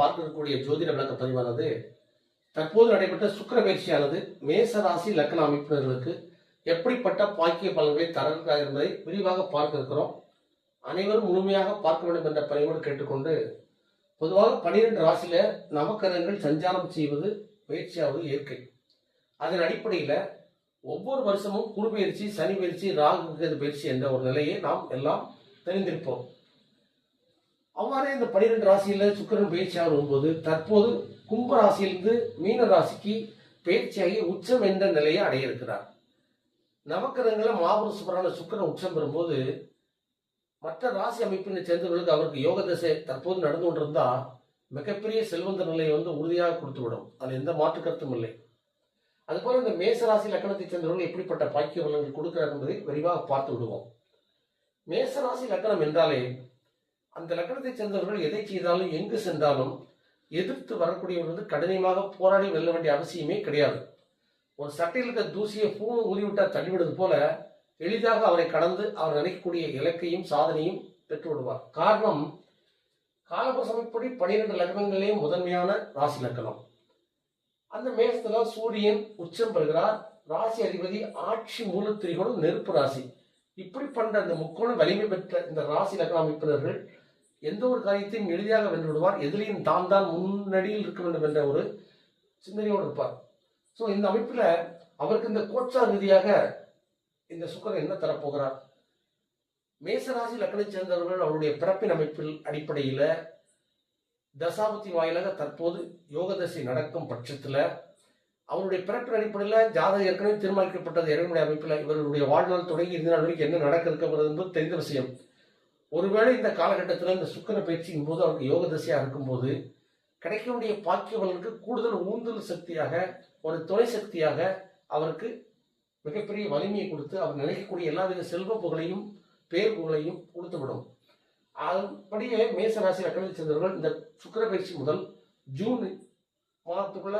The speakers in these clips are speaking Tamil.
பார்க்கக்கூடிய ஜோதிட விளக்க பதிவானது தற்போது நடைபெற்ற சுக்கிர பயிற்சியானது மேச ராசி லக்ன அமைப்பினர்களுக்கு எப்படிப்பட்ட பாக்கிய பலன்களை தரக்கிறார் என்பதை விரிவாக பார்க்க இருக்கிறோம். அனைவரும் முழுமையாக பார்க்க வேண்டும் என்ற பணியோடு கேட்டுக்கொண்டு பொதுவாக பனிரெண்டு ராசியில நவக்கரங்கள் சஞ்சாரம் செய்வது பயிற்சியாவது இயற்கை. அதன் அடிப்படையில் ஒவ்வொரு வருஷமும் குரு பயிற்சி சனி பயிற்சி ராகு பயிற்சி என்ற ஒரு நிலையை நாம் எல்லாம் தெரிந்திருப்போம். அவ்வாறே இந்த பனிரெண்டு ராசியில சுக்கிரன் பயிற்சியாக வரும்போது தற்போது கும்ப ராசியிலிருந்து மீன ராசிக்கு பயிற்சியாகி உச்சம் என்ற நிலையை அடைய இருக்கிறார் நவக்கிரகங்கள மாபெரும் சுபரான சுக்கிரன் உச்சம் பெறும்போது மற்ற ராசி அமைப்பினை சேர்ந்தவர்களுக்கு அவருக்கு யோக தசை தற்போது நடந்து கொண்டிருந்தா மிகப்பெரிய செல்வந்த நிலையை வந்து உறுதியாக கொடுத்துவிடும். அதில் எந்த மாற்று கருத்தும் இல்லை. அதுபோல இந்த மேச ராசி லக்கணத்தை சேர்ந்தவர்கள் எப்படிப்பட்ட பாக்கிய வளங்கள் கொடுக்கிறார் என்பதை விரிவாக பார்த்து விடுவோம். மேச ராசி லக்கணம் என்றாலே அந்த லக்கணத்தை சேர்ந்தவர்கள் எதை செய்தாலும் எங்கு சென்றாலும் எதிர்த்து வரக்கூடியவர் வந்து கடினமாக போராடி வெல்ல வேண்டிய அவசியமே கிடையாது. ஒரு சட்டையில் இருக்க தூசியை பூணு ஊதிவிட்டால் தள்ளிவிடுவது போல எளிதாக அவரை கடந்து அவர் நினைக்கக்கூடிய இலக்கையும் சாதனையும் பெற்று விடுவார் காரணம் காலபுரசமைப்படி பனிரெண்டு லக்னங்களையும் முதன்மையான ராசி லக்கணம். அந்த மேசத்துல சூரியன் உச்சம் பெறுகிறார். ராசி அதிபதி ஆட்சி மூலத்திரிகளும் நெருப்பு ராசி. இப்படி பண்ற அந்த முக்கோண வலிமை பெற்ற இந்த ராசி லக்ன அமைப்பினர்கள் எந்த ஒரு காரியத்தையும் எளிதாக வென்று விடுவார். எதிலையும் தான் தான் முன்னணியில் இருக்க வேண்டும் என்ற ஒரு சிந்தனையோடு இருப்பார். ஸோ இந்த அமைப்பில் அவருக்கு இந்த கோட்சா ரீதியாக இந்த சுக்கரன் என்ன தரப்போகிறார்? மேசராசி லக்கணை சேர்ந்தவர்கள் அவருடைய பிறப்பின் அமைப்பில் அடிப்படையில் தசாபதி வாயிலாக தற்போது யோகதசை நடக்கும் பட்சத்தில் அவருடைய பிறப்பின் அடிப்படையில் ஜாதகம் ஏற்கனவே தீர்மானிக்கப்பட்டது. இறைவனுடைய அமைப்பில் இவர்களுடைய வாழ்நாள் தொடங்கி இந்த நாள் வரைக்கும் என்ன நடக்க இருக்கிறது என்பது தெரிந்த விஷயம். ஒருவேளை இந்த காலகட்டத்தில் இந்த சுக்கர பயிற்சியும் போது அவருக்கு யோக தசையாக இருக்கும்போது கிடைக்கக்கூடிய பாக்கியவர்களுக்கு கூடுதல் ஊந்துதல் சக்தியாக ஒரு துணை சக்தியாக அவருக்கு மிகப்பெரிய வலிமையை கொடுத்து அவர் நினைக்கக்கூடிய எல்லாவித செல்வ புகழையும் பேர் புகழையும் கொடுத்துவிடும். அதுபடியே மேசராசி அக்கறை சேர்ந்தவர்கள் இந்த சுக்கர பயிற்சி முதல் ஜூன் மாதத்துக்குள்ள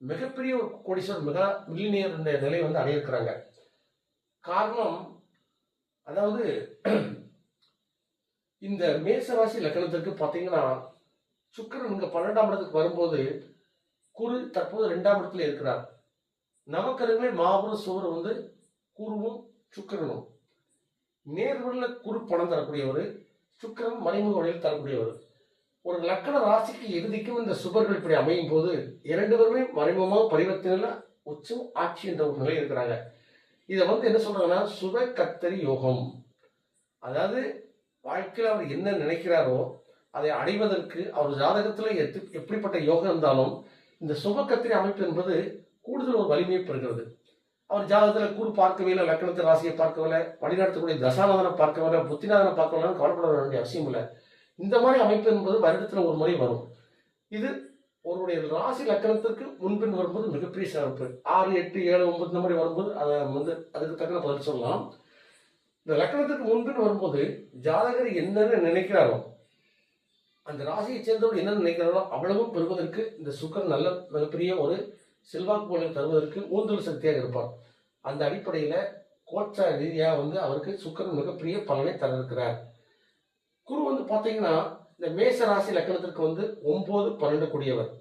மிகப்பெரிய ஒரு கோடீஸ்வரர் மெகா மில்லினியர் நிலை வந்து அடையிருக்கிறாங்க காரணம் அதாவது இந்த மேசராசி லக்கணத்திற்கு பார்த்தீங்கன்னா சுக்கரன் இங்க பன்னெண்டாம் இடத்துக்கு வரும்போது குரு தற்போது ரெண்டாம் இடத்துல இருக்கிறார். நவக்கரங்களே மாபெரும் சுவர் வந்து குருவும் சுக்கிரனும். நேர்வழில குரு பணம் தரக்கூடியவர் சுக்கிரன் மறைமுக வழியில் தரக்கூடியவர். ஒரு லக்கண ராசிக்கு இறுதிக்கும் இந்த சுபர்கள் இப்படி அமையும் போது இரண்டு பேருமே மறைமுகமாக பரிவர்த்தனையில் உச்சம் ஆட்சி என்ற ஒரு நிலை இருக்கிறாங்க. இதை வந்து என்ன சொல்றாங்கன்னா சுப கத்தரி யோகம். அதாவது வாழ்க்கையில் அவர் என்ன நினைக்கிறாரோ அதை அடைவதற்கு அவர் ஜாதகத்தில் எத்து எப்படிப்பட்ட யோகம் இருந்தாலும் இந்த சுப கத்திரி அமைப்பு என்பது கூடுதல் ஒரு வலிமையை பெறுகிறது. அவர் ஜாதகத்தில் கூறு பார்க்கவே இல்லை லக்கணத்தை ராசியை பார்க்கவில்லை வழிநடத்தக்கூடிய தசாநாதனை பார்க்கவில்லை புத்திநாதனை பார்க்கவில்லைன்னு கவலைப்பட வேண்டிய அவசியம் இல்லை. இந்த மாதிரி அமைப்பு என்பது வருடத்தில் ஒரு முறை வரும். இது ஒருவருடைய ராசி லக்கணத்திற்கு முன்பின் வரும்போது மிகப்பெரிய சிறப்பு. ஆறு எட்டு ஏழு ஒன்பது இந்த மாதிரி வரும்போது அதை வந்து அதுக்கு தக்கன பதில் சொல்லலாம். இந்த லக்கணத்துக்கு முன்பின் வரும்போது ஜாதகர் என்னென்ன நினைக்கிறாரோ அந்த ராசியை சேர்ந்தவர் என்ன நினைக்கிறாரோ அவ்வளவும் பெறுவதற்கு இந்த சுக்கரன் நல்ல மிகப்பெரிய ஒரு செல்வாக்கு போல தருவதற்கு ஊந்தல் சக்தியாக இருப்பார். அந்த அடிப்படையில் கோட்ச ரீதியாக வந்து அவருக்கு சுக்கரன் மிகப்பெரிய பலனை தர இருக்கிறார் குரு வந்து பார்த்தீங்கன்னா இந்த மேச ராசி லக்கணத்திற்கு வந்து ஒன்பது பன்னெண்டு கூடியவர்.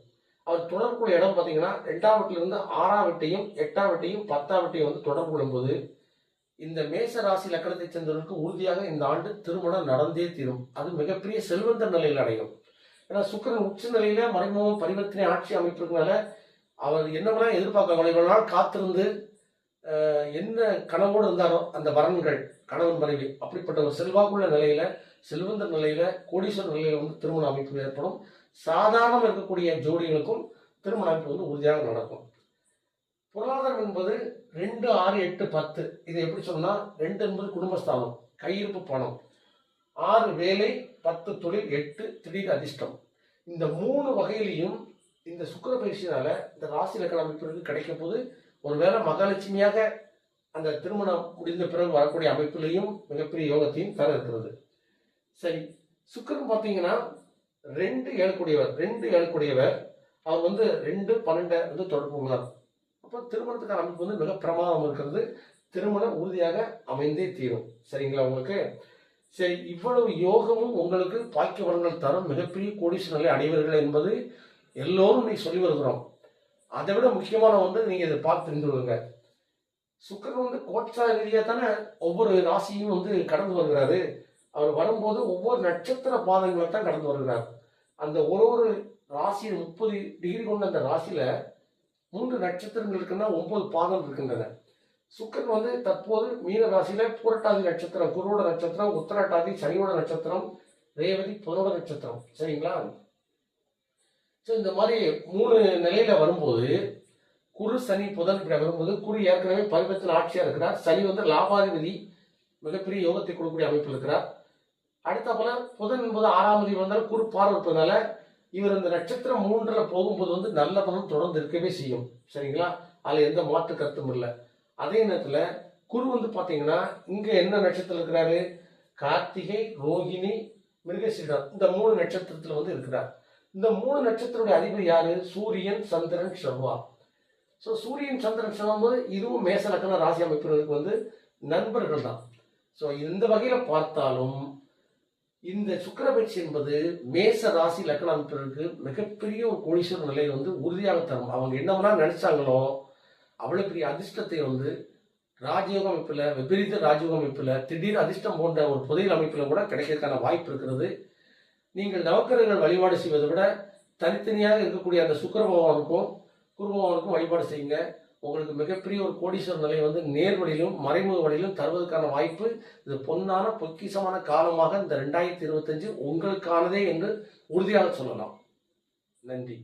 அவர் தொடர்புடைய இடம் பார்த்தீங்கன்னா ரெண்டாம் வீட்டிலிருந்து ஆறாம் வீட்டையும் எட்டாம் வீட்டையும் பத்தாம் வீட்டையும் வந்து தொடர்பு கொள்ளும்போது இந்த மேச ராசி லக்கணத்தை சேர்ந்தவர்களுக்கு உறுதியாக இந்த ஆண்டு திருமணம் நடந்தே தீரும். அது மிகப்பெரிய செல்வந்த நிலையில் அடையும். ஏன்னா சுக்கரன் உச்ச நிலையில மறைமுகம் பரிவர்த்தனை ஆட்சி அமைப்பிருக்கனால அவர் என்னவெல்லாம் எதிர்பார்க்க இவ்வளவு நாள் காத்திருந்து என்ன கனவோடு இருந்தாரோ அந்த வரன்கள் கணவன் மனைவி அப்படிப்பட்ட ஒரு செல்வாக்குள்ள நிலையில செல்வந்த நிலையில கோடீஸ்வரர் நிலையில வந்து திருமண அமைப்பு ஏற்படும். சாதாரணம் இருக்கக்கூடிய ஜோடிகளுக்கும் திருமண அமைப்பு வந்து உறுதியாக நடக்கும். பொருளாதாரம் என்பது ரெண்டு ஆறு எட்டு பத்து. இது எப்படி சொன்னால் ரெண்டு என்பது குடும்பஸ்தானம் கையிருப்பு பணம். ஆறு வேலை பத்து தொழில் எட்டு திடீர் அதிர்ஷ்டம். இந்த மூணு வகையிலையும் இந்த சுக்கிர பயிற்சியினால இந்த ராசி லக்கண அமைப்பிற்கு கிடைக்கும் போது ஒருவேளை மகாலட்சுமியாக அந்த திருமணம் முடிந்த பிறகு வரக்கூடிய அமைப்பிலையும் மிகப்பெரிய யோகத்தையும் தர இருக்கிறது. சரி சுக்கிரன் பார்த்தீங்கன்னா ரெண்டு ஏழக்கூடியவர் ரெண்டு ஏழக்கூடியவர். அவர் வந்து ரெண்டு பன்னெண்டை வந்து தொடர்பு உள்ளார் அப்போ திருமணத்துக்கான அமைப்பு வந்து மிக பிரமாதம் இருக்கிறது. திருமணம் உறுதியாக அமைந்தே தீரும். சரிங்களா உங்களுக்கு? சரி இவ்வளவு யோகமும் உங்களுக்கு பாக்கிய வளங்கள் தரும். மிகப்பெரிய கோடீஸ்வரர்களை நிலை அடைவீர்கள் என்பது எல்லோரும் நீ சொல்லி வருகிறோம். அதை விட முக்கியமான வந்து நீங்க இதை பார்த்து தெரிந்து கொள்ளுங்க. சுக்கரன் வந்து கோட்சா ரீதியாக தானே ஒவ்வொரு ராசியும் வந்து கடந்து வருகிறாரு. அவர் வரும்போது ஒவ்வொரு நட்சத்திர பாதங்களை தான் கடந்து வருகிறார். அந்த ஒரு ஒரு ராசியில் முப்பது டிகிரி கொண்ட அந்த ராசியில மூன்று நட்சத்திரங்கள் இருக்குன்னா ஒன்பது பாதம் இருக்கின்றன. சுக்கரன் வந்து தற்போது மீன ராசியில பூரட்டாதி நட்சத்திரம் குருவோட நட்சத்திரம் உத்தரட்டாதி சனியோட நட்சத்திரம் ரேவதி புதவ நட்சத்திரம். சரிங்களா? ஸோ இந்த மாதிரி மூணு நிலையில வரும்போது குரு சனி புதன் இப்படி வரும்போது குரு ஏற்கனவே பருவத்தில் ஆட்சியா இருக்கிறார். சனி வந்து லாபாதிபதி மிகப்பெரிய யோகத்தை கொடுக்கக்கூடிய அமைப்பில் இருக்கிறார். அடுத்த போல புதன் என்பது ஆறாம் தேதி வந்தாலும் குரு பார்வை இருப்பதனால இவர் இந்த நட்சத்திரம் மூன்றில் போகும்போது வந்து நல்ல பலன் தொடர்ந்து இருக்கவே செய்யும். சரிங்களா? அதில் எந்த மாற்று கருத்தும் இல்லை. அதே நேரத்தில் குரு வந்து பார்த்தீங்கன்னா இங்கே என்ன நட்சத்திரம் இருக்கிறாரு? கார்த்திகை ரோகிணி மிருகசீடம் இந்த மூணு நட்சத்திரத்தில் வந்து இருக்கிறார். இந்த மூணு நட்சத்திரத்துடைய அதிபர் யாரு? சூரியன் சந்திரன் செவ்வாய். ஸோ சூரியன் சந்திரன் செவ்வாய் இதுவும் மேச லக்கண ராசி அமைப்பினருக்கு வந்து நண்பர்கள் தான் ஸோ இந்த வகையில் பார்த்தாலும் இந்த சுக்கிரபட்சி என்பது மேச ராசி லக்கண அமைப்பினருக்கு மிகப்பெரிய ஒரு கோடீஸ்வர நிலையை வந்து உறுதியாக தரும். அவங்க என்னவெல்லாம் நினைச்சாங்களோ அவ்வளோ பெரிய அதிர்ஷ்டத்தை வந்து ராஜயோக அமைப்பில் விபரீத ராஜயோக அமைப்பில் திடீர் அதிர்ஷ்டம் போன்ற ஒரு புதையல் அமைப்பில் கூட கிடைக்கிறதுக்கான வாய்ப்பு இருக்கிறது. நீங்கள் நவக்கிரகங்கள் வழிபாடு செய்வதை விட தனித்தனியாக இருக்கக்கூடிய அந்த சுக்கர பகவானுக்கும் குரு பகவானுக்கும் வழிபாடு செய்யுங்க. உங்களுக்கு மிகப்பெரிய ஒரு கோடீஸ்வரர் நிலை வந்து நேர் வழியிலும் மறைமுக வழியிலும் தருவதற்கான வாய்ப்பு இது பொன்னான பொக்கிசமான காலமாக இந்த ரெண்டாயிரத்தி இருபத்தஞ்சு உங்களுக்கானதே என்று உறுதியாக சொல்லலாம். நன்றி.